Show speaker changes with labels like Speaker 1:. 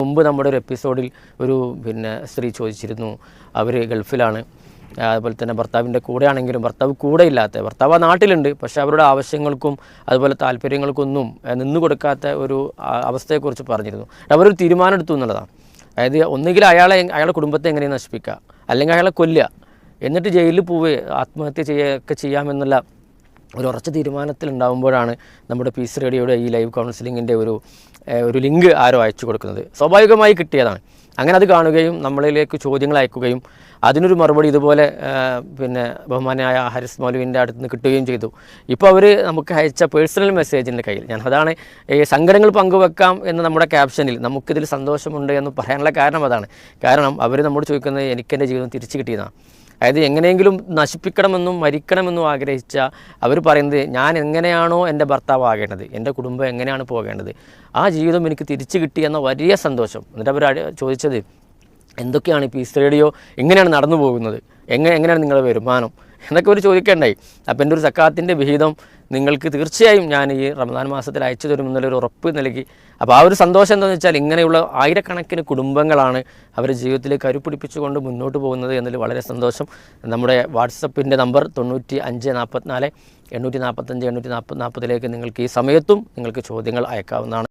Speaker 1: മുമ്പ് നമ്മുടെ ഒരു എപ്പിസോഡിൽ ഒരു പിന്നെ സ്ത്രീ ചോദിച്ചിരുന്നു. അവർ ഗൾഫിലാണ്. അതുപോലെ തന്നെ ഭർത്താവിന്റെ കൂടെയാണെങ്കിലും ഭർത്താവ് കൂടെ ഇല്ലാത്ത ഭർത്താവ് നാട്ടിലുണ്ട്. പക്ഷേ അവരുടെ ആവശ്യങ്ങൾക്കും അതുപോലെ താല്പര്യങ്ങൾക്കൊന്നും നിന്നു കൊടുക്കാത്ത ഒരു അവസ്ഥയെക്കുറിച്ച് പറഞ്ഞിരുന്നു. അവരൊരു തീരുമാനം എടുത്തു എന്നുള്ളതാണ്. അതായത് ഒന്നുകിൽ അയാളെ അയാളുടെ കുടുംബത്തെ എങ്ങനെ നശിപ്പിക്കുക. അല്ലെങ്കിൽ അയാളെ കൊല്ലുക. എന്നിട്ട് ജയിലിൽ പോവുക ആത്മഹത്യ ചെയ്യുകയൊക്കെ ചെയ്യാമെന്നുള്ള ഒരു ഉറച്ച തീരുമാനത്തിലുണ്ടാകുമ്പോഴാണ് നമ്മുടെ പീസ് റേഡിയോയുടെ ഈ ലൈവ് കൗൺസിലിങ്ങിന്റെ ഒരു ഒരു ലിങ്ക് ആരോ അയച്ചു കൊടുക്കുന്നത്. സ്വാഭാവികമായി കിട്ടിയതാണ്. അങ്ങനെ അത് കാണുകയും നമ്മളിലേക്ക് ചോദ്യങ്ങൾ അയക്കുകയും അതിനൊരു മറുപടി ഇതുപോലെ പിന്നെ ബഹുമാനായ ഹരിസ് മൗലുവിന്റെ അടുത്ത് നിന്ന് കിട്ടുകയും ചെയ്തു. ഇപ്പോൾ അവർ നമുക്ക് അയച്ച പേഴ്സണൽ മെസ്സേജിന്റെ കയ്യിൽ ഞാൻ അതാണ് ഈ സങ്കടങ്ങൾ പങ്കുവെക്കാം എന്ന് നമ്മുടെ ക്യാപ്ഷനിൽ നമുക്കിതിൽ സന്തോഷമുണ്ട് എന്ന് പറയാനുള്ള കാരണം അതാണ്. കാരണം അവർ നമ്മോട് ചോദിക്കുന്നത് എനിക്കെന്റെ ജീവിതം തിരിച്ചു കിട്ടിയതാണ്. അതായത് എങ്ങനെയെങ്കിലും നശിപ്പിക്കണമെന്നും മരിക്കണമെന്നും ആഗ്രഹിച്ച അവർ പറയുന്നത് ഞാൻ എങ്ങനെയാണോ എന്റെ ഭർത്താവ് ആകേണ്ടത് എന്റെ കുടുംബം എങ്ങനെയാണ് പോകേണ്ടത് ആ ജീവിതം എനിക്ക് തിരിച്ചു കിട്ടി എന്ന വലിയ സന്തോഷം. എന്നിട്ട് അവർ ചോദിച്ചത് എന്തൊക്കെയാണ് ഇപ്പോൾ ഈ സ്റ്റേഡിയോ റേഡിയോ എങ്ങനെയാണ് നടന്നു പോകുന്നത്? എങ്ങനെ എങ്ങനെയാണ് നിങ്ങളുടെ വരുമാനം? എന്നൊക്കെ ഒരു ചോദിക്കേണ്ടായി. അപ്പം എന്റെ ഒരു സക്കാത്തിന്റെ വിഹിതം നിങ്ങൾക്ക് തീർച്ചയായും ഞാൻ ഈ റമദാൻ മാസത്തിൽ അയച്ചു തരുമെന്നുള്ളൊരു ഉറപ്പ് നൽകി. അപ്പോൾ ആ ഒരു സന്തോഷം എന്താണെന്ന് വെച്ചാൽ ഇങ്ങനെയുള്ള ആയിരക്കണക്കിന് കുടുംബങ്ങളാണ് അവരുടെ ജീവിതത്തിലേക്ക് കരുപിടിപ്പിച്ചുകൊണ്ട് മുന്നോട്ട് പോകുന്നത് എന്നതിൽ വളരെ സന്തോഷം. നമ്മുടെ വാട്സപ്പിന്റെ നമ്പർ തൊണ്ണൂറ്റി അഞ്ച് നാൽപ്പത്തിനാല് എണ്ണൂറ്റി നാൽപ്പത്തഞ്ച് എണ്ണൂറ്റി നാൽപ്പത് നാൽപ്പതിലേക്ക് നിങ്ങൾക്ക് ഈ സമയത്തും നിങ്ങൾക്ക് ചോദ്യങ്ങൾ അയക്കാവുന്നതാണ്.